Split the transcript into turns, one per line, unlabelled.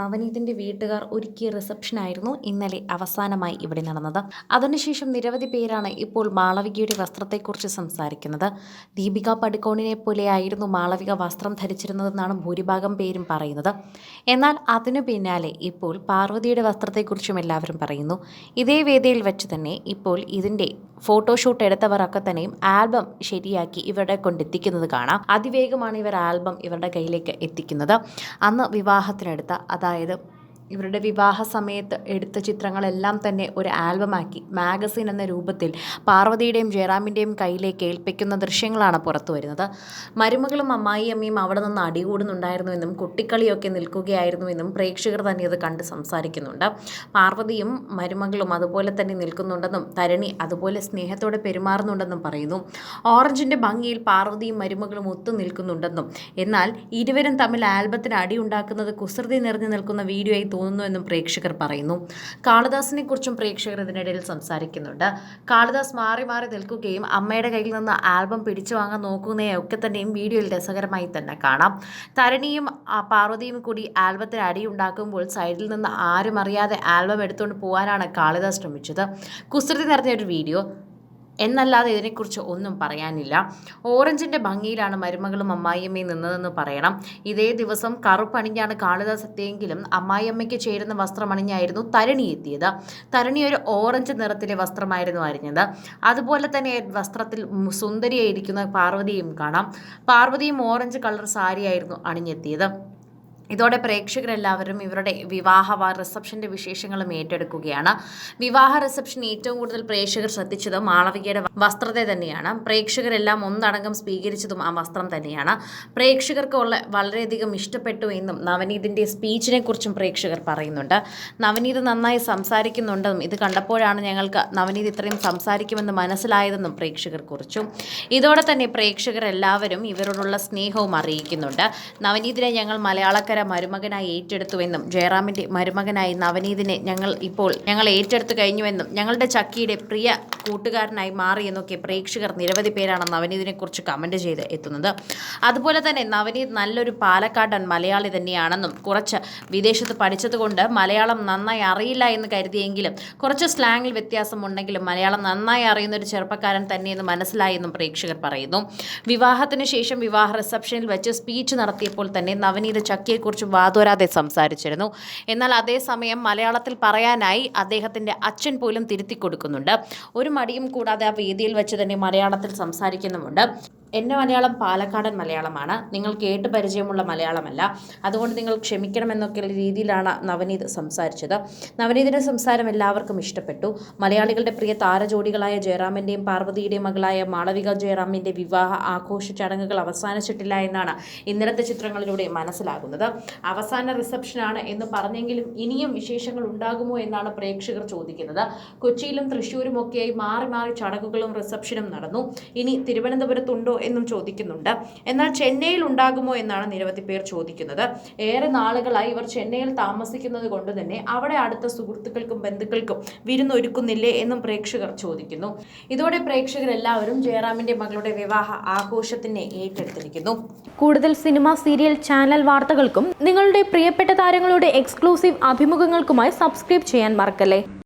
നവനീതിന്റെ വീട്ടുകാർ ഒരുക്കിയ റിസപ്ഷനായിരുന്നു ഇന്നലെ അവസാനമായി ഇവിടെ നടന്നത്. അതിനുശേഷം നിരവധി പേരാണ് ഇപ്പോൾ മാളവികയുടെ വസ്ത്രത്തെക്കുറിച്ച് സംസാരിക്കുന്നത്. ദീപിക പടുക്കോണിനെ പോലെയായിരുന്നു മാളവിക വസ്ത്രം ധരിച്ചിരുന്നതെന്നാണ് ഭൂരിഭാഗം പേരും പറയുന്നത്. എന്നാൽ അതിനു പിന്നാലെ ഇപ്പോൾ പാർവതിയുടെ വസ്ത്രത്തെക്കുറിച്ചും എല്ലാവരും പറയുന്നു. ഇതേ വേദിയിൽ വെച്ച് തന്നെ ഇപ്പോൾ ഇതിന്റെ ഫോട്ടോഷൂട്ട് എടുത്തവരൊക്കെ തന്നെയും ആൽബം ശരിയാക്കി ഇവരുടെ കൊണ്ടെത്തിക്കുന്നത് കാണാം. അതിവേഗമാണ് ഇവർ ആൽബം ഇവരുടെ കയ്യിലേക്ക് എത്തിക്കുന്നത്. അന്ന് വിവാഹത്തിനെടുത്ത അതായത് ഇവരുടെ വിവാഹ സമയത്ത് എടുത്ത ചിത്രങ്ങളെല്ലാം തന്നെ ഒരു ആൽബമാക്കി. മാഗസിൻ എന്ന രൂപത്തിൽ പാർവതിയുടെയും ജയറാമിന്റെയും കയ്യിലേക്ക് ഏൽപ്പിക്കുന്ന ദൃശ്യങ്ങളാണ് പുറത്തു വരുന്നത്. മരുമകളും അമ്മായിയമ്മയും അവിടെ നിന്ന് അടികൂടുന്നുണ്ടായിരുന്നുവെന്നും കുട്ടിക്കളിയൊക്കെ നിൽക്കുകയായിരുന്നുവെന്നും പ്രേക്ഷകർ തന്നെ അത് കണ്ട് സംസാരിക്കുന്നുണ്ട്. പാർവതിയും മരുമകളും അതുപോലെ തന്നെ നിൽക്കുന്നുണ്ടെന്നും തരണി അതുപോലെ സ്നേഹത്തോടെ പെരുമാറുന്നുണ്ടെന്നും പറയുന്നു. ഓറഞ്ചിന്റെ ഭംഗിയിൽ പാർവതിയും മരുമകളും ഒത്തു നിൽക്കുന്നുണ്ടെന്നും എന്നാൽ ഇരുവരും തമ്മിൽ ആൽബത്തിന് അടിയുണ്ടാക്കുന്നത് കുസൃതി നിറഞ്ഞു നിൽക്കുന്ന വീഡിയോയായി തോന്നുന്നുവെന്നും പ്രേക്ഷകർ പറയുന്നു. കാളിദാസിനെ കുറിച്ചും പ്രേക്ഷകർ ഇതിനിടയിൽ സംസാരിക്കുന്നുണ്ട്. കാളിദാസ് മാറി മാറി നിൽക്കുകയും അമ്മയുടെ കയ്യിൽ നിന്ന് ആൽബം പിടിച്ചു വാങ്ങാൻ നോക്കുന്നതൊക്കെ തന്നെയും വീഡിയോയിൽ രസകരമായി തന്നെ കാണാം. തരണിയും പാർവതിയും കൂടി ആൽബത്തിന് അടിയുണ്ടാക്കുമ്പോൾ സൈഡിൽ നിന്ന് ആരും അറിയാതെ ആൽബം എടുത്തുകൊണ്ട് പോകാനാണ് കാളിദാസ് ശ്രമിച്ചത്. കുസൃതി നിറഞ്ഞ ഒരു വീഡിയോ. എന്നല്ലാതെ ഇതിനെക്കുറിച്ച് ഒന്നും പറയാനില്ല. ഓറഞ്ചിന്റെ ഭംഗിയിലാണ് മരുമകളും അമ്മായിയമ്മയും നിന്നതെന്ന് പറയണം. ഇതേ ദിവസം കറുപ്പണിഞ്ഞാണ് കാളിദാസ് എത്തിയെങ്കിലും അമ്മായിയമ്മയ്ക്ക് ചേരുന്ന വസ്ത്രമണിഞ്ഞായിരുന്നു തരണി എത്തിയത്. തരണി ഒരു ഓറഞ്ച് നിറത്തിലെ വസ്ത്രമായിരുന്നു അരിഞ്ഞത്. അതുപോലെ തന്നെ വസ്ത്രത്തിൽ സുന്ദരിയായിരിക്കുന്ന പാർവതിയും കാണാം. പാർവതിയും ഓറഞ്ച് കളർ സാരിയായിരുന്നു അണിഞ്ഞെത്തിയത്. ഇതോടെ പ്രേക്ഷകരെല്ലാവരും ഇവരുടെ വിവാഹ റിസപ്ഷന്റെ വിശേഷങ്ങളും ഏറ്റെടുക്കുകയാണ്. വിവാഹ റിസപ്ഷൻ ഏറ്റവും കൂടുതൽ പ്രേക്ഷകർ ശ്രദ്ധിച്ചത് മാളവികയുടെ വസ്ത്രത്തെ തന്നെയാണ്. പ്രേക്ഷകരെല്ലാം ഒന്നടങ്കം സ്വീകരിച്ചതും ആ വസ്ത്രം തന്നെയാണ്. പ്രേക്ഷകർക്ക് ഉള്ള വളരെയധികം ഇഷ്ടപ്പെട്ടു എന്നും നവനീതിന്റെ സ്പീച്ചിനെ കുറിച്ചും പ്രേക്ഷകർ പറയുന്നുണ്ട്. നവനീത് നന്നായി സംസാരിക്കുന്നുണ്ടെന്നും ഇത് കണ്ടപ്പോഴാണ് ഞങ്ങൾക്ക് നവനീത് ഇത്രയും സംസാരിക്കുമെന്ന് മനസ്സിലായതെന്നും പ്രേക്ഷകർ കുറിച്ചു. ഇതോടെ തന്നെ പ്രേക്ഷകരെല്ലാവരും ഇവരോടുള്ള സ്നേഹവും അറിയിക്കുന്നുണ്ട്. നവനീതിനെ ഞങ്ങൾ മലയാളക്കര മരുമകനായി ഏറ്റെടുത്തുവെന്നും ജയറാമിന്റെ മരുമകനായി നവനീതിനെ ഞങ്ങൾ ഇപ്പോൾ ഞങ്ങൾ ഏറ്റെടുത്തു കഴിഞ്ഞുവെന്നും ഞങ്ങളുടെ ചക്കിയുടെ പ്രിയ കൂട്ടുകാരനായി മാറിയെന്നൊക്കെ പ്രേക്ഷകർ നിരവധി പേരാണ് നവനീതിനെ കുറിച്ച് കമന്റ് ചെയ്ത് എത്തുന്നത്. അതുപോലെ തന്നെ നവനീത് നല്ലൊരു പാലക്കാടൻ മലയാളി തന്നെയാണെന്നും കുറച്ച് വിദേശത്ത് പഠിച്ചതുകൊണ്ട് മലയാളം നന്നായി അറിയില്ല എന്ന് കരുതിയെങ്കിലും കുറച്ച് സ്ലാങ്ങിൽ വ്യത്യാസം ഉണ്ടെങ്കിലും മലയാളം നന്നായി അറിയുന്ന ഒരു ചെറുപ്പക്കാരൻ തന്നെയെന്ന് മനസ്സിലായെന്നും പ്രേക്ഷകർ പറയുന്നു. വിവാഹത്തിന് ശേഷം വിവാഹ റിസപ്ഷനിൽ വെച്ച് സ്പീച്ച് നടത്തിയപ്പോൾ തന്നെ നവനീത് ചക്കിയെക്കുറിച്ച് വാതോരാതെ സംസാരിച്ചിരുന്നു. എന്നാൽ അതേസമയം മലയാളത്തിൽ പറയാനായി അദ്ദേഹത്തിന്റെ അച്ഛൻ പോലും തിരുത്തി കൊടുക്കുന്നുണ്ട്. ഒരു മടിയും കൂടാതെ ആ വേദിയിൽ വെച്ച് തന്നെ മലയാളത്തിൽ സംസാരിക്കുന്നുമുണ്ട്. എന്റെ മലയാളം പാലക്കാടൻ മലയാളമാണ്. നിങ്ങൾ കേട്ട് പരിചയമുള്ള മലയാളമല്ല. അതുകൊണ്ട് നിങ്ങൾ ക്ഷമിക്കണമെന്നൊക്കെയുള്ള രീതിയിലാണ് നവനീത് സംസാരിച്ചത്. നവനീതിന്റെ സംസാരം എല്ലാവർക്കും ഇഷ്ടപ്പെട്ടു. മലയാളികളുടെ പ്രിയ താരജോഡികളായ ജയറാമിന്റെയും പാർവതിയുടെയും മകളായ മാളവിക ജയറാമിന്റെ വിവാഹ ആഘോഷ ചടങ്ങുകൾ അവസാനിച്ചിട്ടില്ല എന്നാണ് ഇന്നലത്തെ ചിത്രങ്ങളിലൂടെ മനസ്സിലാകുന്നത്. അവസാന റിസപ്ഷനാണ് എന്ന് പറഞ്ഞെങ്കിലും ഇനിയും വിശേഷങ്ങൾ ഉണ്ടാകുമോ എന്നാണ് പ്രേക്ഷകർ ചോദിക്കുന്നത്. കൊച്ചിയിലും തൃശ്ശൂരും ഒക്കെയായി മാറി മാറി ചടങ്ങുകളും റിസപ്ഷനും നടന്നു. ഇനി തിരുവനന്തപുരത്തുണ്ടോ എന്നും ചോദിക്കുന്നുണ്ട്. എന്നാൽ ചെന്നൈയിൽ ഉണ്ടാകുമോ എന്നാണ് നിരവധി പേർ ചോദിക്കുന്നത്. ഏറെ നാളുകളായി ഇവർ ചെന്നൈയിൽ താമസിക്കുന്നത് കൊണ്ട് തന്നെ അവിടെ അടുത്ത സുഹൃത്തുക്കൾക്കും ബന്ധുക്കൾക്കും വിരുന്നൊരുക്കുന്നില്ലേ എന്നും പ്രേക്ഷകർ ചോദിക്കുന്നു. ഇതോടെ പ്രേക്ഷകരെല്ലാവരും ജയറാമിന്റെ മകളുടെ വിവാഹ ആഘോഷത്തിനെ ഏറ്റെടുത്തിരിക്കുന്നു.
കൂടുതൽ സിനിമ സീരിയൽ ചാനൽ വാർത്തകൾക്കും നിങ്ങളുടെ പ്രിയപ്പെട്ട താരങ്ങളുടെ എക്സ്ക്ലൂസീവ് അഭിമുഖങ്ങൾക്കുമായി സബ്സ്ക്രൈബ് ചെയ്യാൻ മറക്കല്ലേ?